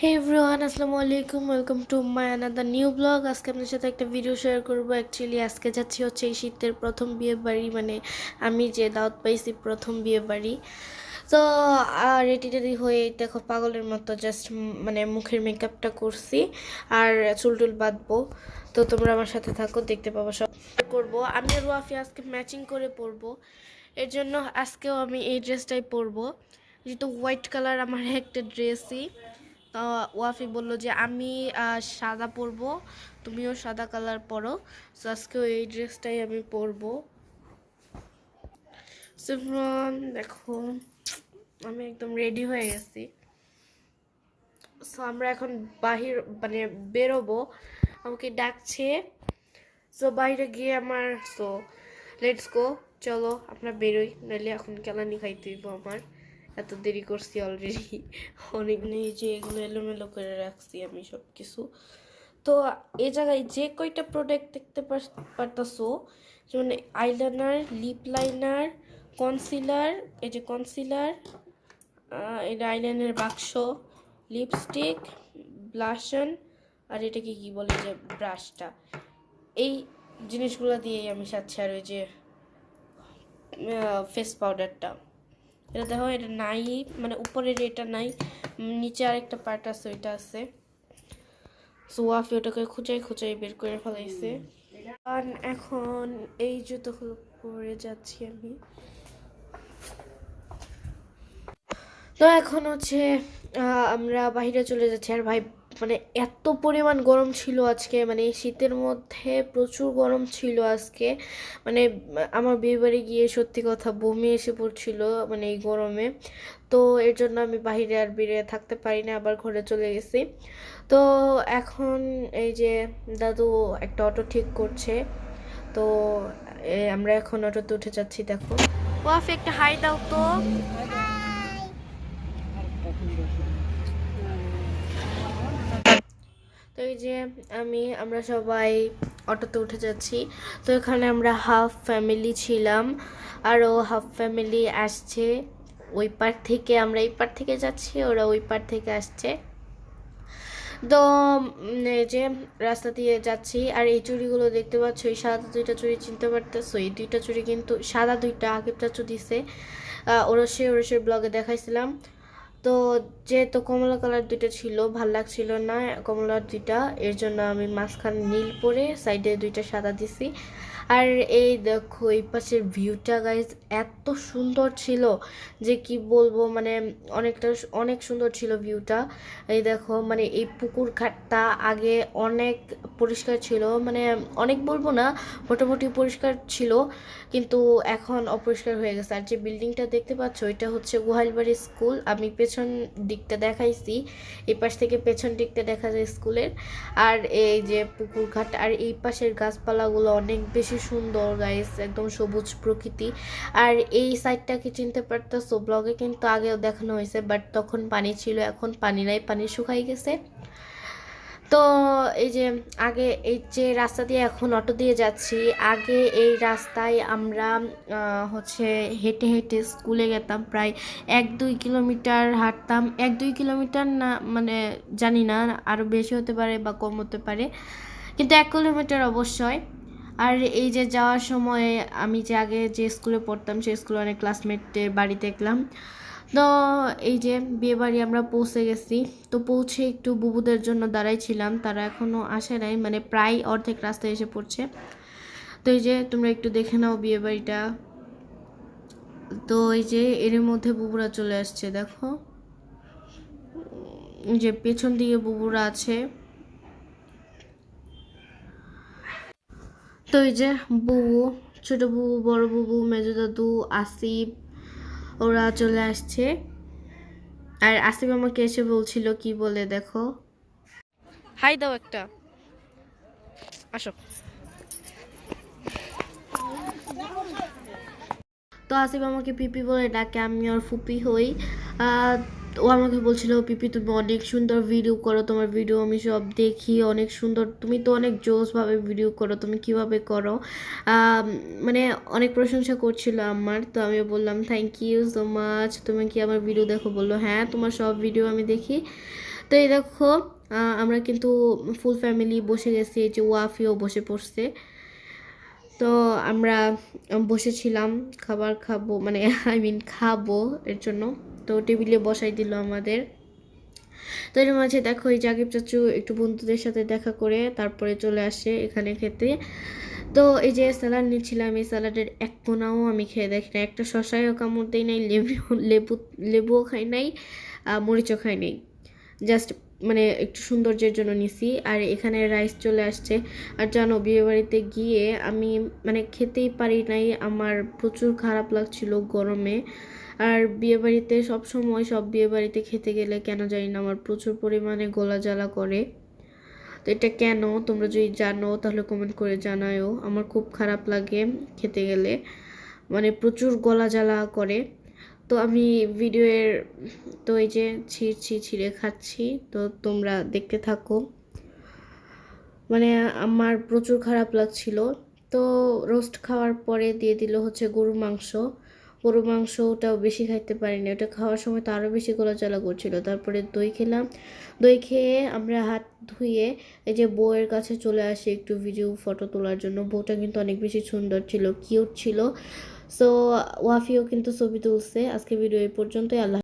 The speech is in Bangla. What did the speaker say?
হে এভরিওয়ান আসসালামু আলাইকুম। Welcome to my another new blog আজকে আপনার সাথে একটা ভিডিও শেয়ার করব। অ্যাকচুয়ালি আজকে যাচ্ছি হচ্ছে এই শীতের প্রথম বিয়ে বাড়ি। মানে আমি যে দাওয়াত পাইছি প্রথম বিয়ে বাড়ি। তো রেডি টেডি হয়ে দেখো পাগলের মতো জাস্ট মানে মুখের মেকআপটা করছি আর চুল টুল বাঁধবো। তো তোমরা আমার সাথে থাকো, দেখতে পাবো সব করব। আমি আর ওয়াফি আজকে ম্যাচিং করে পরবো। এর জন্য আজকেও আমি এই ড্রেসটাই পরবো। যেহেতু হোয়াইট কালার আমার একটা ড্রেসই তো ওয়াফি বলল যে, আমি সাদা পরবো, তুমিও সাদা কালার পরো। সো আজকেও এই ড্রেসটাই আমি পরবো। সিমরন দেখো, আমি একদম রেডি হয়ে গেছি। সো আমরা এখন বাহির মানে বেরোবো। আমাকে ডাকছে। সো বাইরে গিয়ে আমার, সো লেটস গো চলো, আমরা বেরোই। নাহলে এখন কেলানি খাইতে আমার। এত দেরি করছি অলরেডি অনেক নেই যে এগুলো এলোমেলো করে রাখছি আমি সব কিছু তো এ জায়গায় যে কয়টা প্রোডাক্ট দেখতে পারতাছো? যেমন আইলাইনার লিপ লাইনার কনসিলার এই যে কনসিলার এটা আইলাইনার বাক্স লিপস্টিক ব্লাশন আর এটাকে কি বলে যে ব্রাশটা এই জিনিসগুলো দিয়েই আমি সাথে আর ওই যে ফেস পাউডারটা এটা দেখো, এটা নাই মানে উপরের এটা নাই নিচে আরেকটা পার্ট আছে, ওইটা আছে। সোয়াফি ওটাকে খুঁচাই খুঁচাই বের করে ফেলাইছে। আর এখন এই জুতোগুলো পরে যাচ্ছি আমি। তো এখন হচ্ছে আমরা বাহিরে চলে যাচ্ছি, আর ভাই মানে এত পরিমাণ গরম ছিল আজকে মানে শীতের মধ্যে প্রচুর গরম ছিল আজকে। মানে আমার বিয়ে বাড়ি গিয়ে সত্যি কথা বমি এসে পড়ছিল মানে এই গরমে। তো এর জন্য আমি বাইরে আর বেরিয়ে থাকতে পারি না আবার ঘরে চলে গেছি। তো এখন এই যে দাদু একটা অটো ঠিক করছে, তো আমরা এখন অটোতে উঠে যাচ্ছি, দেখো। ওয়াফ, একটা হাই দাও তো। এই যে আমি, আমরা সবাই অটোতে উঠে যাচ্ছি। তো এখানে আমরা হাফ ফ্যামিলি ছিলাম আরও হাফ ফ্যামিলি আসছে। ওই পার থেকে আমরা এই পার থেকে যাচ্ছি, ওরা ওই পার থেকে আসছে। তো যে রাস্তা দিয়ে যাচ্ছি, আর এই চুড়িগুলো দেখতে পাচ্ছ, এই সাদা দুইটা চুড়ি চিনতে পারতেছো? এই দুইটা চুড়ি কিন্তু, সাদা দুইটা আগের চাচু দিছে। ওরসে, ওরসের ব্লগে দেখাইছিলাম। তো যেহেতু কমলা কালার দুইটা ছিল, ভালো লাগছিল না কমলার দুইটা, এর জন্য আমি মাঝখানে নীল পরে সাইডে দুইটা সাদা দিছি। আর এই দেখো, এই পাশের ভিউটা গাইজ এত সুন্দর ছিল যে কি বলব মানে অনেকটা, অনেক সুন্দর ছিল ভিউটা। এই দেখো মানে এই পুকুর ঘাটটা আগে অনেক পরিষ্কার ছিল মানে অনেক বলব না, মোটামুটি পরিষ্কার ছিল, কিন্তু এখন অপরিষ্কার হয়ে গেছে। আর যে বিল্ডিংটা দেখতে পাচ্ছ, এটা হচ্ছে গোহালবাড়ি স্কুল। আমি পেছন দিকটা দেখাইছি, এই পাশ থেকে পেছন দিকটা দেখা যায় স্কুলের। আর এই যে পুকুর ঘাট, আর এই পাশের গাছপালাগুলো অনেক বেশি সুন্দর গাইস একদম সবুজ প্রকৃতি। আর এই সাইডটাকে চিনতে পারতো ব্লগে কিন্তু আগেও দেখানো হয়েছে বাট তখন পানি ছিল, এখন পানি নাই, পানি শুকাই গেছে। তো এই যে আগে এই যে রাস্তা দিয়ে এখন অটো দিয়ে যাচ্ছি, আগে এই রাস্তায় আমরা হচ্ছে হেঁটে হেঁটে স্কুলে যেতাম প্রায় এক দুই কিলোমিটার হাঁটতাম। এক দুই কিলোমিটার না মানে জানি না আরও বেশি হতে পারে বা কম হতে পারে, কিন্তু এক কিলোমিটার অবশ্যই। আর এই যে যাওয়ার সময় আমি যে আগে যে স্কুলে পড়তাম, সেই স্কুলে অনেক ক্লাসমেটদের বাড়ি দেখলাম। তো এই যে বিয়ে বাড়ি আমরা পৌঁছে গেছি। তো পৌঁছে একটু বুবুদের জন্য দাঁড়াইছিলাম। তারা এখনও আসে নাই মানে প্রায় অর্ধেক রাস্তায় এসে পড়ছে। তো এই যে তোমরা একটু দেখে নাও বিয়ে বাড়িটা। তো এই যে এর মধ্যে বুবুরা চলে আসছে, দেখো। যে পেছন দিকে বুবুরা আছে। তো এই যে বুবু, ছোট বুবু, বড় বুবু, মেজো দাদু, আসিফ ওরা চলে আসছে। আর আসিফ আমাকে এসে বলছিল কি বলে দেখো। হাই দাও একটা। আসো। তো আসিফ আমাকে পিপি বলে ডাকে আমি ওর ফুপি হই। ও আমাকে বলছিল, পিপি, তুমি অনেক সুন্দর ভিডিও করো, তোমার ভিডিও আমি সব দেখি, অনেক সুন্দর। তুমি তো অনেক জোসভাবে ভিডিও করো, তুমি কীভাবে করো? মানে অনেক প্রশংসা করছিল আমার, তো আমি বললাম থ্যাংক ইউ সো মাচ তুমি কি আমার ভিডিও দেখো? বলল হ্যাঁ তোমার সব ভিডিও আমি দেখি। তো এই দেখো আমরা কিন্তু ফুল ফ্যামিলি বসে গেছি, এই যে ওয়াফিও বসে পড়ছে। তো আমরা বসেছিলাম, খাবার খাব মানে আই মিন খাব এর জন্য। তো টেবিলে বসাই দিল আমাদের। তো এর মাঝে দেখো, এই জাকিব চাচু একটু বন্ধুদের সাথে দেখা করে তারপরে চলে আসে এখানে খেতে। তো এই যে স্যালাড নিচ্ছিলাম, এই স্যালাডের এক কোনাও আমি খেয়ে দেখি না একটা শশায়ও কামড় দেই নাই, লেবু লেবু, লেবুও খাই নাই মরিচও খাই নাই। জাস্ট মানে একটু সৌন্দর্যের জন্য নিছি। আর এখানে রাইস চলে আসছে। আর জানো বিয়েবাড়িতে গিয়ে আমি মানে খেতেই পারি নাই। আমার প্রচুর খারাপ লাগছিল গরমে। আর বিয়েবাড়িতে সব সময় সব বিয়েবাড়িতে খেতে গেলে কেন জানি না আমার প্রচুর পরিমাণে গলা জ্বালা করে। তো এটা কেন? তোমরা যদি জানো, তাহলে কমেন্ট করে জানায়ও। আমার খুব খারাপ লাগে খেতে গেলে। মানে প্রচুর গলা জ্বালা করে। তো আমি ভিডিওর, তো এই যে ছিঁড়ছি ছিঁড়ে খাচ্ছি, তো তোমরা দেখতে থাকো। মানে আমার প্রচুর খারাপ লাগছিল। তো রোস্ট খাওয়ার পরে দিয়ে দিল হচ্ছে গরু মাংস। গরু মাংস ওটাও বেশি খাইতে পারিনি। ওটা খাওয়ার সময় তো আরও বেশি গলা জ্বালা করছিল। তারপরে দই খেলাম। দই খেয়ে আমরা হাত ধুয়ে এই যে বউয়ের কাছে চলে আসি একটু ভিডিও ফটো তোলার জন্য। বউটা কিন্তু অনেক বেশি সুন্দর ছিল কিউট ছিল। সো ওয়াফিও কিন্তু ছবি তুলছে আজকে ভিডিও এই পর্যন্তই আল্লাহ